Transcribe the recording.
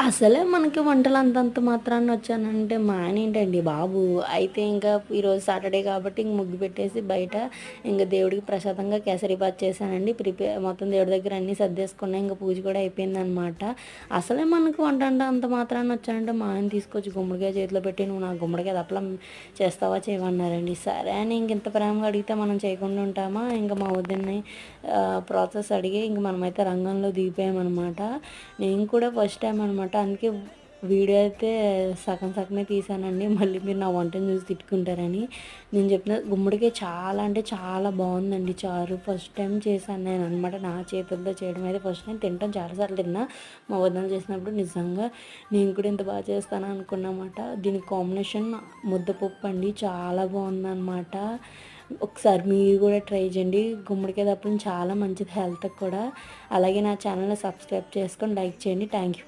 అసలే మనకి వంటలు అంతంత మాత్రాన్ని వచ్చానంటే మా ఆయన ఏంటండి బాబు అయితే ఇంకా ఈరోజు సాటర్డే కాబట్టి ఇంక ముగ్గు పెట్టేసి బయట ఇంకా దేవుడికి ప్రసాదంగా కేసరిబాత్ చేశానండి. ప్రిపేర్ మొత్తం దేవుడి దగ్గర అన్నీ సర్దేసుకున్నా ఇంకా పూజ కూడా అయిపోయిందనమాట. అసలే మనకు వంట అంటే అంత మాత్రాన్ని వచ్చానంటే మా ఆయన తీసుకొచ్చి గుమ్మడికాయ చేతిలో పెట్టి నువ్వు నా గుమ్మడికాయ దప్పలం చేస్తావా చేయమన్నారండి సరే అని ఇంక ఇంత ప్రేమగా అడిగితే మనం చేయకుండా ఉంటామా? ఇంకా మా వద్దని ప్రాసెస్ అడిగి ఇంక మనమైతే రంగంలో దిగిపోయామన్నమాట నేను కూడా ఫస్ట్ టైం అనమాట అందుకే వీడియో అయితే సగం సగమే తీసానండి. మళ్ళీ మీరు నా వంటను చూసి తిట్టుకుంటారని. నేను చెప్పిన గుమ్మడికాయ చాలా అంటే చాలా బాగుందండి. చారు ఫస్ట్ టైం చేశాను నేను అనమాట నా చేతులతో చేయడం అయితే ఫస్ట్ టైం తింటాం చాలాసార్లు తిన్నా. మా వదనలు చేసినప్పుడు నిజంగా నేను కూడా ఇంత బాగా చేస్తాను అనుకున్నమాట. దీని కాంబినేషన్ ముద్దపప్పు అండి. చాలా బాగుందన్నమాట. ఒకసారి మీరు కూడా ట్రై చేయండి. గుమ్మడికాయ తప్పుడు చాలా మంచిది హెల్త్కి కూడా. అలాగే నా ఛానల్ని సబ్స్క్రైబ్ చేసుకొని లైక్ చేయండి. Thank you